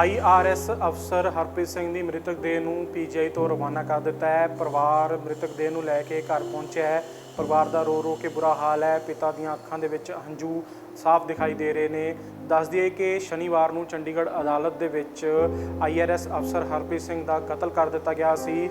IRS ਅਫਸਰ ਹਰਪ੍ਰੀਤ ਸਿੰਘ ਦੀ ਮ੍ਰਿਤਕ ਦੇਹ ਨੂੰ ਪੀਜੀਆਈ ਤੋਂ ਰਵਾਨਾ ਕਰ ਦਿੱਤਾ ਹੈ। ਪਰਿਵਾਰ ਮ੍ਰਿਤਕ ਦੇਹ ਨੂੰ ਲੈ ਕੇ ਘਰ ਪਹੁੰਚਿਆ ਹੈ। ਪਰਿਵਾਰ ਦਾ ਰੋ ਰੋ ਕੇ ਬੁਰਾ ਹਾਲ ਹੈ। ਪਿਤਾ ਦੀਆਂ ਅੱਖਾਂ ਦੇ ਵਿੱਚ ਹੰਝੂ ਸਾਫ਼ ਦਿਖਾਈ ਦੇ ਰਹੇ ਨੇ। ਦੱਸ ਦਈਏ ਕਿ ਸ਼ਨੀਵਾਰ ਨੂੰ ਚੰਡੀਗੜ੍ਹ ਅਦਾਲਤ ਦੇ ਵਿੱਚ ਆਈਆਰਐਸ ਅਫਸਰ ਹਰਪ੍ਰੀਤ ਸਿੰਘ ਦਾ ਕਤਲ ਕਰ ਦਿੱਤਾ ਗਿਆ ਸੀ।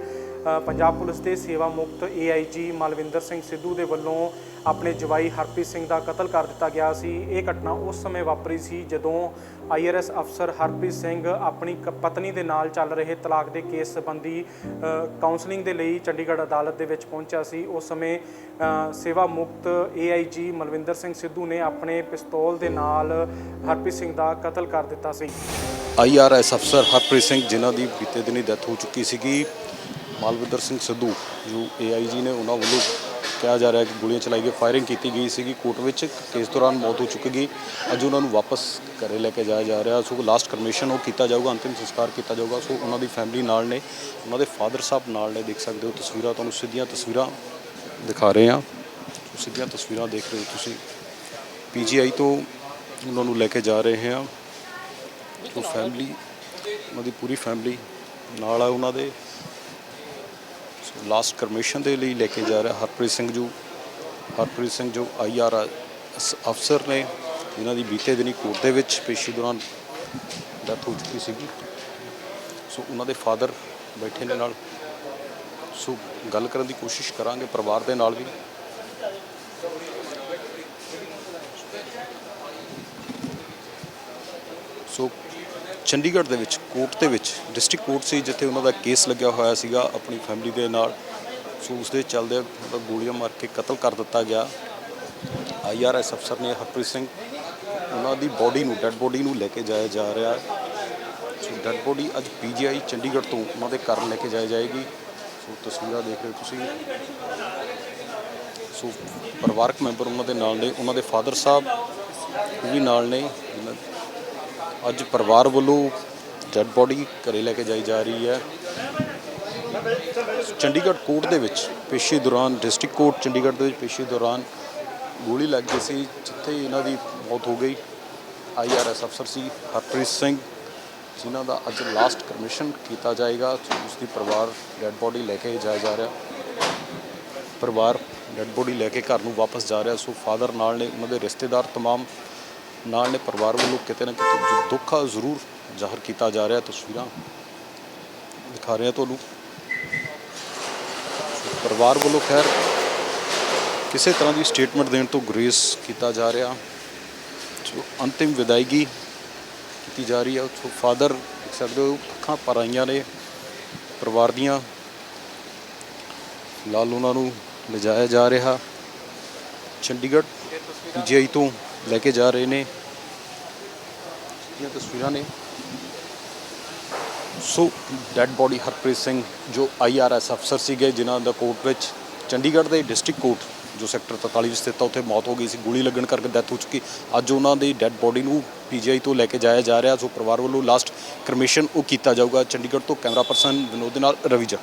ਪੰਜਾਬ ਪੁਲਿਸ ਦੇ ਸੇਵਾ ਮੁਕਤ ਏਆਈਜੀ ਮਲਵਿੰਦਰ ਸਿੰਘ ਸਿੱਧੂ ਦੇ ਵੱਲੋਂ ਆਪਣੇ ਜਵਾਈ ਹਰਪ੍ਰੀਤ ਸਿੰਘ ਦਾ ਕਤਲ ਕਰ ਦਿੱਤਾ ਗਿਆ ਸੀ। ਇਹ ਘਟਨਾ ਉਸ ਸਮੇਂ ਵਾਪਰੀ ਸੀ ਜਦੋਂ ਆਈਆਰਐਸ ਅਫਸਰ ਹਰਪ੍ਰੀਤ ਸਿੰਘ ਆਪਣੀ ਕ- ਪਤਨੀ ਦੇ ਨਾਲ ਚੱਲ ਰਹੇ ਤਲਾਕ ਦੇ ਕੇਸ ਸੰਬੰਧੀ ਅ, ਕਾਉਂਸਲਿੰਗ ਦੇ ਲਈ ਚੰਡੀਗੜ੍ਹ ਅਦਾਲਤ ਦੇ ਵਿੱਚ ਪਹੁੰਚਿਆ ਸੀ। ਉਸ ਸਮੇਂ ਸੇਵਾ ਮੁਕਤ ਏਆਈਜੀ ਮਲਵਿੰਦਰ ਸਿੰਘ ਸਿੱਧੂ ਨੇ ਆਪਣੇ ਪਿਸਤੌਲ ਦੇ ਨਾਲ ਹਰਪ੍ਰੀਤ ਸਿੰਘ ਦਾ ਕਤਲ ਕਰ ਦਿੱਤਾ ਸੀ। ਆਈਆਰਐਸ ਅਫਸਰ ਹਰਪ੍ਰੀਤ ਸਿੰਘ, ਜਿਨ੍ਹਾਂ ਦੀ ਬੀਤੇ ਦਿਨੀ ਡੈਥ ਹੋ ਚੁੱਕੀ ਸੀਗੀ, ਮਾਲਵਿੰਦਰ ਸਿੰਘ ਸਿੱਧੂ, ਜੋ ਏਆਈਜੀ ਨੇ ਉਹਨਾਂ ਵੱਲੋਂ ਕਿਹਾ ਜਾ ਰਿਹਾ ਕਿ ਗੋਲੀਆਂ ਚਲਾਈ ਗਈ, ਫਾਇਰਿੰਗ ਕੀਤੀ ਗਈ ਸੀਗੀ। ਕੋਰਟ ਵਿੱਚ ਕੇਸ ਦੌਰਾਨ ਮੌਤ ਹੋ ਚੁੱਕੀ ਗਈ। ਅੱਜ ਉਹਨਾਂ ਨੂੰ ਵਾਪਸ ਘਰੇ ਲੈ ਕੇ ਜਾਇਆ ਜਾ ਰਿਹਾ, ਸੋ ਲਾਸਟ ਕਰਮੇਸ਼ਨ ਉਹ ਕੀਤਾ ਜਾਊਗਾ, ਅੰਤਿਮ ਸੰਸਕਾਰ ਕੀਤਾ ਜਾਊਗਾ। ਸੋ ਉਹਨਾਂ ਦੀ ਫੈਮਿਲੀ ਨਾਲ ਨੇ, ਉਹਨਾਂ ਦੇ ਫਾਦਰ ਸਾਹਿਬ ਨਾਲ ਨੇ, ਦੇਖ ਸਕਦੇ ਹੋ ਤਸਵੀਰਾਂ, ਤੁਹਾਨੂੰ ਸਿੱਧੀਆਂ ਤਸਵੀਰਾਂ ਦਿਖਾ ਰਹੇ ਹਾਂ। ਸਿੱਧੀਆਂ ਤਸਵੀਰਾਂ ਦੇਖ ਰਹੇ ਹੋ ਤੁਸੀਂ। ਪੀਜੀਆਈ ਤੋਂ ਉਹਨਾਂ ਨੂੰ ਲੈ ਕੇ ਜਾ ਰਹੇ ਹਾਂ। ਉਹ ਫੈਮਿਲੀ ਉਹਨਾਂ ਦੀ ਪੂਰੀ ਫੈਮਿਲੀ ਨਾਲ ਆ ਉਹਨਾਂ ਦੇ। ਲਾਸਟ ਕਰਮਿਸ਼ਨ ਦੇ ਲਈ ਲੈ ਕੇ ਜਾ ਰਿਹਾ ਹਰਪ੍ਰੀਤ ਸਿੰਘ ਜੋ। ਹਰਪ੍ਰੀਤ ਸਿੰਘ ਜੋ ਆਈਆਰ ਅਫਸਰ ਨੇ ਇਹਨਾਂ ਦੀ ਬੀਤੇ ਦਿਨੀ ਕੋਰਟ ਦੇ ਵਿੱਚ ਪੇਸ਼ੀ ਦੌਰਾਨ ਡੈਥ ਹੋ ਚੁੱਕੀ ਸੀਗੀ। ਸੋ ਉਹਨਾਂ ਦੇ ਫਾਦਰ ਬੈਠੇ ਨੇ ਨਾਲ। ਸੋ ਗੱਲ ਕਰਨ ਦੀ ਕੋਸ਼ਿਸ਼ ਕਰਾਂਗੇ ਪਰਿਵਾਰ ਦੇ ਨਾਲ ਵੀ। ਸੋ ਚੰਡੀਗੜ੍ਹ ਦੇ ਵਿੱਚ, ਕੋਰਟ ਦੇ ਵਿੱਚ ਡਿਸਟ੍ਰਿਕਟ ਕੋਰਟ ਸੀ ਜਿੱਥੇ ਉਹਨਾਂ ਦਾ ਕੇਸ ਲੱਗਿਆ ਹੋਇਆ ਸੀਗਾ ਆਪਣੀ ਫੈਮਿਲੀ ਦੇ ਨਾਲ। ਸੋ ਉਸ ਦੇ ਚੱਲਦੇ ਉਹਦਾ ਗੋਲੀਆਂ ਮਾਰ ਕੇ ਕਤਲ ਕਰ ਦਿੱਤਾ ਗਿਆ। ਆਈਆਰਐਸ ਅਫਸਰ ਨੇ ਹਰਪ੍ਰੀਤ ਸਿੰਘ, ਉਹਨਾਂ ਦੀ ਬੋਡੀ ਨੂੰ ਡੈੱਡ ਬੋਡੀ ਨੂੰ ਲੈ ਕੇ ਜਾਇਆ ਜਾ ਰਿਹਾ। ਸੋ ਡੈੱਡ ਬੋਡੀ ਅੱਜ ਪੀਜੀਆਈ ਚੰਡੀਗੜ੍ਹ ਤੋਂ ਉਹਨਾਂ ਦੇ ਘਰ ਲੈ ਕੇ ਜਾਈ ਜਾਏਗੀ। ਸੋ ਤਸਵੀਰਾਂ ਦੇਖ ਰਹੇ ਹੋ ਤੁਸੀਂ। ਸੋ ਪਰਿਵਾਰਕ ਮੈਂਬਰ ਉਹਨਾਂ ਦੇ ਨਾਲ ਨੇ, ਉਹਨਾਂ ਦੇ ਫਾਦਰ ਸਾਹਿਬ ਵੀ ਨਾਲ ਨੇ ਅੱਜ ਪਰਿਵਾਰ ਵੱਲੋਂ ਡੈੱਡ ਬੋਡੀ ਘਰੇ ਲੈ ਕੇ ਜਾਈ ਜਾ ਰਹੀ ਹੈ। ਚੰਡੀਗੜ੍ਹ ਕੋਰਟ ਦੇ ਵਿੱਚ ਪੇਸ਼ੀ ਦੌਰਾਨ, ਡਿਸਟ੍ਰਿਕਟ ਕੋਰਟ ਚੰਡੀਗੜ੍ਹ ਦੇ ਵਿੱਚ ਪੇਸ਼ੀ ਦੌਰਾਨ ਗੋਲੀ ਲੱਗ ਗਈ ਸੀ, ਜਿੱਥੇ ਇਹਨਾਂ ਦੀ ਮੌਤ ਹੋ ਗਈ। ਆਈਆਰਐਸ ਅਫਸਰ ਸੀ ਹਰਪ੍ਰੀਤ ਸਿੰਘ, ਜਿਨ੍ਹਾਂ ਦਾ ਅੱਜ ਲਾਸਟ ਕਮਿਸ਼ਨ ਕੀਤਾ ਜਾਏਗਾ ਸੋ ਉਸ ਦੀ ਪਰਿਵਾਰ ਡੈੱਡ ਬੋਡੀ ਲੈ ਕੇ ਜਾਇਆ ਜਾ ਰਿਹਾ। ਪਰਿਵਾਰ ਡੈੱਡ ਬੋਡੀ ਲੈ ਕੇ ਘਰ ਨੂੰ ਵਾਪਸ ਜਾ ਰਿਹਾ, ਸੋ ਫਾਦਰ ਨਾਲ ਨੇ ਉਹਨਾਂ ਦੇ ਰਿਸ਼ਤੇਦਾਰ, ਤਮਾਮ ਨਾਲ ਨੇ ਪਰਿਵਾਰ ਵੱਲੋਂ ਕਿਤੇ ਨਾ ਕਿਤੇ ਜੋ ਦੁੱਖ ਆ ਜ਼ਰੂਰ ਜ਼ਾਹਰ ਕੀਤਾ ਜਾ ਰਿਹਾ। ਤਸਵੀਰਾਂ ਦਿਖਾ ਰਿਹਾ ਤੁਹਾਨੂੰ। ਪਰਿਵਾਰ ਵੱਲੋਂ ਖੈਰ ਕਿਸੇ ਤਰ੍ਹਾਂ ਦੀ ਸਟੇਟਮੈਂਟ ਦੇਣ ਤੋਂ ਗੁਰੇਜ਼ ਕੀਤਾ ਜਾ ਰਿਹਾ। ਸੋ ਅੰਤਿਮ ਵਿਦਾਇਗੀ ਕੀਤੀ ਜਾ ਰਹੀ ਹੈ ਸੋ ਫਾਦਰ ਸਕਦੇ ਹੋ, ਅੱਖਾਂ ਭਰ ਆਈਆਂ ਨੇ ਪਰਿਵਾਰ ਦੀਆਂ। ਲਾਲ ਉਹਨਾਂ ਨੂੰ ਲਿਜਾਇਆ ਜਾ ਰਿਹਾ। ਚੰਡੀਗੜ੍ਹ, ਪੀਜੀਆਈ ਤੋਂ ਲੈ ਕੇ ਜਾ ਰਹੇ ਨੇ। ਇਹ ਤਸਵੀਰਾਂ ਨੇ। So dead body Harpreet Singh, ਜੋ ਆਈਆਰਐਸ ਅਫਸਰ ਸੀਗੇ, ਜਿਨ੍ਹਾਂ ਦਾ ਕੋਰਟ ਵਿੱਚ ਚੰਡੀਗੜ੍ਹ ਦੇ ਡਿਸਟ੍ਰਿਕਟ ਕੋਰਟ ਜੋ ਸੈਕਟਰ 43 ਵਿੱਚ ਸਥਿਤ ਆ, ਉੱਥੇ ਮੌਤ ਹੋ ਗਈ ਸੀ, ਗੋਲੀ ਲੱਗਣ ਕਰਕੇ ਡੈਥ ਹੋ ਚੁੱਕੀ। ਅੱਜ ਉਹਨਾਂ ਦੀ ਡੈੱਡ ਬੋਡੀ ਨੂੰ ਪੀਜੀਆਈ ਤੋਂ ਲੈ ਕੇ ਜਾਇਆ ਜਾ ਰਿਹਾ, ਸੋ ਪਰਿਵਾਰ ਵੱਲੋਂ ਲਾਸਟ ਕਰਮੇਸ਼ਨ ਉਹ ਕੀਤਾ ਜਾਊਗਾ। ਚੰਡੀਗੜ੍ਹ ਤੋਂ ਕੈਮਰਾ ਪਰਸਨ ਵਿਨੋਦ ਦੇ ਨਾਲ ਰਵੀ ਜੱਟ।